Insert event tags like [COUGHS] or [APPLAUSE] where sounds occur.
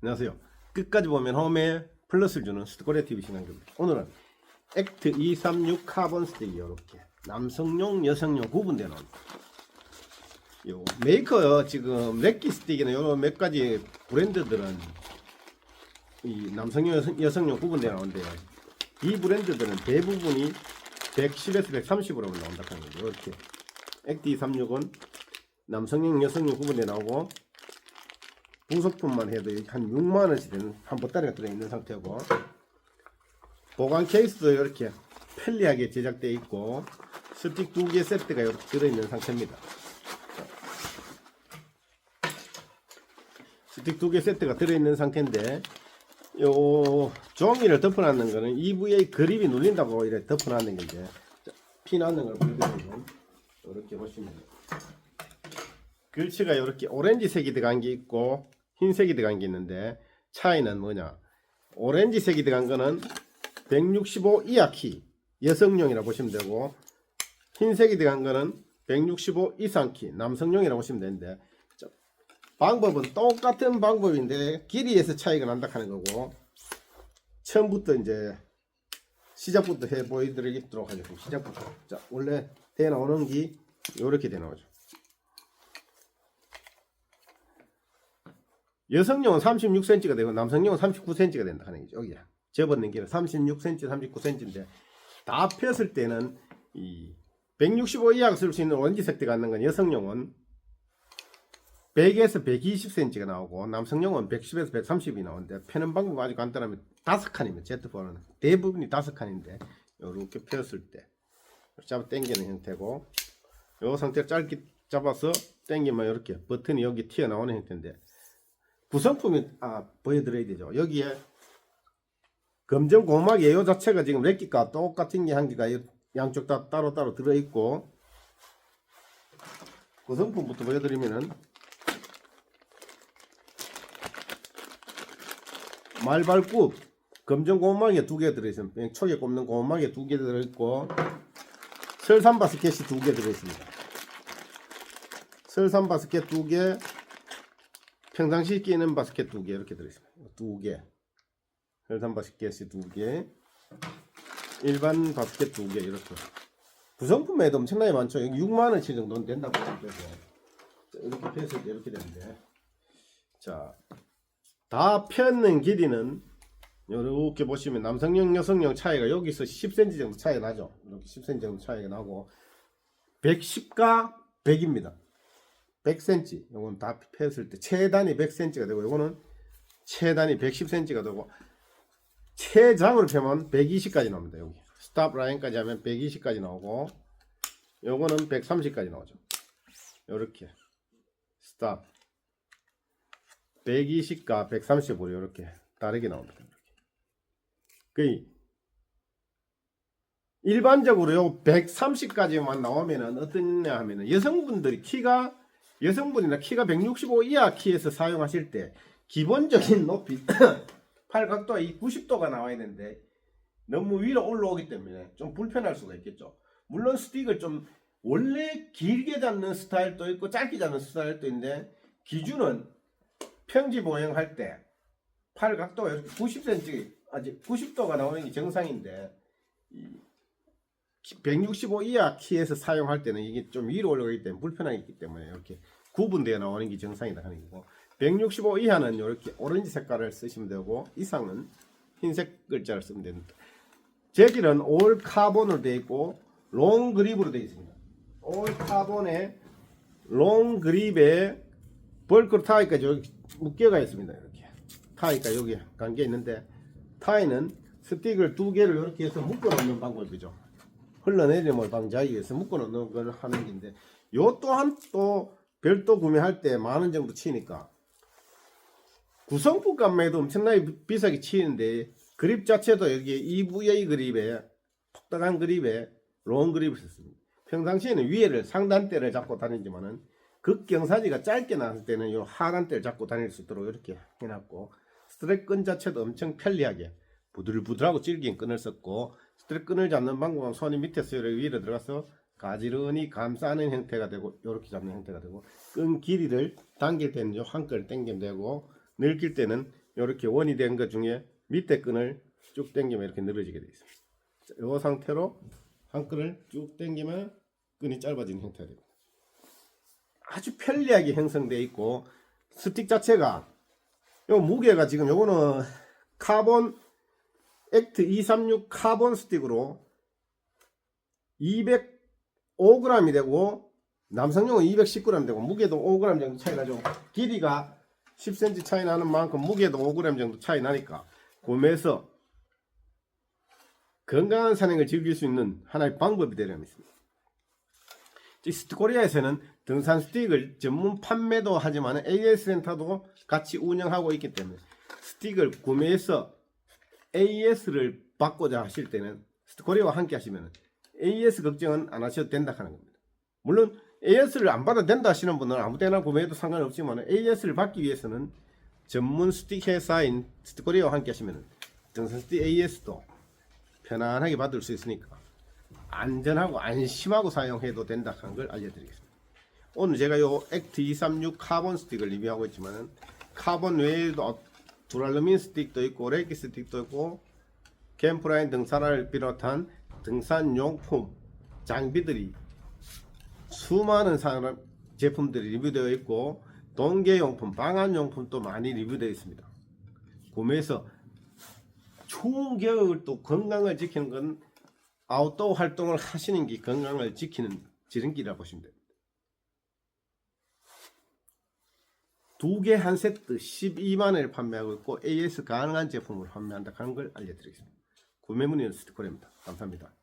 안녕하세요. 끝까지 보면 홈에 플러스를 주는 스코레 TV 신앙입니다. 오늘은 액트 236 카본 스틱이 이렇게 남성용, 여성용 나옵니다. 요 메이커 지금 렉기 스틱이나 이런 몇 가지 브랜드들은 이 남성용, 여성, 여성용 구분되어 나오는데 이 브랜드들은 대부분이 110에서 130으로 나온다 하는 거죠. 이렇게 액트 236은 남성용, 여성용 구분되어 나오고 부속품만 해도 한 6만 원씩 되는 한 보따리가 들어 있는 상태고 보관 케이스도 이렇게 편리하게 제작되어 있고 스틱 두 개 세트가 이렇게 들어 있는 상태입니다. 스틱 두 개 세트가 들어 있는 상태인데 요 종이를 덮어놨는 거는 EVA 그립이 눌린다고 이렇게 덮어놨는 게 이제 피 나는 걸 보여드리면 이렇게 보시면. 글씨가 이렇게 오렌지색이 들어간 게 있고 흰색이 들어간 게 있는데 차이는 뭐냐? 오렌지색이 들어간 거는 165 이하 키 여성용이라고 보시면 되고 흰색이 들어간 거는 165 이상 키 남성용이라고 보시면 되는데 자, 방법은 똑같은 방법인데 길이에서 차이가 난다 하는 거고 처음부터 이제 시작부터 해 보여드리도록 하겠습니다. 시작부터. 자 원래 대 나오는 게 이렇게 돼 나오죠 여성용은 36cm가 되고 남성용은 39cm가 된다 하는 거죠. 여기 접어낸 길은 36cm, 39cm인데 다 폈을 때는 이 165 이하가 쓸 수 있는 원지색 들어가는 건 여성용은 100에서 120cm가 나오고 남성용은 110에서 130이 나오는데 펴는 방법 아주 간단하면 다섯 칸이면 Z4는 대부분이 다섯 칸인데 이렇게 폈을 때 잡아 당기는 형태고 이 상태로 짧게 잡아서 당기면 이렇게 버튼이 여기 튀어나오는 형태인데 구성품이 아 보여드려야 되죠. 여기에 검정 고막 예요 자체가 지금 렉기가 똑같은 게 한 개가 이- 양쪽 다 따로 따로 들어 있고 구성품부터 보여드리면은 말발굽 검정 고막에 두 개 들어있습니다. 초계 꼽는 고막에 두 개 들어있고 설산 바스켓이 두 개 들어있습니다. 설산 바스켓 두 개, 평상시 끼는 바스켓 두 개 이렇게 들어있습니다. 두 개. 설산 바스켓이 두 개. 일반 바스켓 두 개 이렇게. 구성품 에도 엄청나게 많죠. 여기 6만 원치 정도는 된다고 자, 이렇게 때 이렇게 되는데 자, 다 펴는 길이는 이렇게 보시면 남성용 여성용 차이가 여기서 10cm 정도 차이가 나죠. 이렇게 10cm 정도 차이가 나고 110과 100입니다. 100cm. 요건 다 폈을 때 최단이 100cm가 되고 요거는 최단이 110cm가 되고 최장으로 펴면 120까지 나옵니다. 여기 스탑 라인까지 하면 120까지 나오고 요거는 130까지 나오죠. 요렇게 스탑 120과 130으로 이렇게 다르게 나옵니다. 그 일반적으로 요 130까지만 나오면은 어떠냐 하면은 여성분들이 키가 여성분이나 키가 165 이하 키에서 사용하실 때 기본적인 높이 [COUGHS] 팔 각도가 이 90도가 나와야 되는데 너무 위로 올라오기 때문에 좀 불편할 수가 있겠죠. 물론 스틱을 좀 원래 길게 잡는 스타일도 있고 짧게 잡는 스타일도 있는데 기준은 평지 보행할 때 팔 각도가 이렇게 90cm 아직 90도가 나오는 게 정상인데 이 165 이하 키에서 사용할 때는 이게 좀 위로 올라가기 때문에 불편하기 때문에 이렇게 구분되어 나오는 게 정상이다 하는 거고 165 이하는 이렇게 오렌지 색깔을 쓰시면 되고 이상은 흰색 글자를 쓰면 됩니다. 재질은 올 카본으로 되어 있고 롱 그립으로 되어 있습니다. 올 카본에 롱 그립에 벌크로 타이까지 여기 묶여가 있습니다. 이렇게 타이가 여기 관계 있는데 타이는 스틱을 두 개를 이렇게 해서 묶어 놓는 방법이죠. 흘러내림을 방지하기 위해서 묶어 놓는 걸 하는 건데. 요 또한 또 별도 구매할 때 만 원 정도 치니까. 구성품 값만 도 엄청나게 비- 비싸게 치는데 그립 자체도 여기 EVA 그립에 톡딱한 그립에 롱 그립을 썼습니다. 평상시에는 위에를 상단대를 잡고 다니지만은 극경사지가 짧게 나왔을 때는 요 하단대를 잡고 다닐 수 있도록 이렇게 해놨고 스트랩 끈 자체도 엄청 편리하게 부들부들하고 질긴 끈을 썼고 스트랩 끈을 잡는 방법은 손이 밑에서 위로 들어가서 가지런히 감싸는 형태가 되고 이렇게 잡는 형태가 되고 끈 길이를 당길 때는 요 한 끈을 당기면 되고 늘길 때는 이렇게 원이 된 것 중에 밑에 끈을 쭉 당기면 이렇게 늘어지게 되어 있습니다. 자, 이 상태로 한 끈을 쭉 당기면 끈이 짧아지는 형태가 됩니다. 아주 편리하게 형성되어 있고 스틱 자체가 요 무게가 지금 요거는 카본 액트 236 카본 스틱으로 205g이 되고 남성용은 210g 되고 무게도 5g 정도 차이 나죠. 길이가 10cm 차이 나는 만큼 무게도 5g 정도 차이 나니까 구매해서 건강한 산행을 즐길 수 있는 하나의 방법이 되려 있습니다. 이 스티코리아에서는 등산 스틱을 전문 판매도 하지만 AS 센터도 같이 운영하고 있기 때문에 스틱을 구매해서 AS를 받고자 하실 때는 스티코리아와 함께 하시면 AS 걱정은 안 하셔도 된다 하는 겁니다. 물론 AS를 안 받아도 된다 하시는 분은 아무 때나 구매해도 상관없지만 AS를 받기 위해서는 전문 스틱 회사인 스티코리아와 함께 하시면 등산 스틱 AS도 편안하게 받을 수 있으니까 안전하고 안심하고 사용해도 된다 하는 걸 알려드리겠습니다. 오늘 제가 요 액트 236 카본 스틱을 리뷰하고 있지만은 카본 외에도 두랄루민 스틱도 있고 레기 스틱도 있고 캠프라인 등산화를 비롯한 등산 용품 장비들이 수많은 사람 제품들이 리뷰되어 있고 동계 용품, 방한 용품도 많이 리뷰되어 있습니다. 구매해서 추운 겨울 또 건강을 지키는 건 아웃도어 활동을 하시는 게 건강을 지키는 지름길이라고 보시면 됩니다. 두 개 한 세트 12만 원에 판매하고 있고 AS 가능한 제품을 판매한다 하는 걸 알려드리겠습니다. 구매 문의는 스티커입니다. 감사합니다.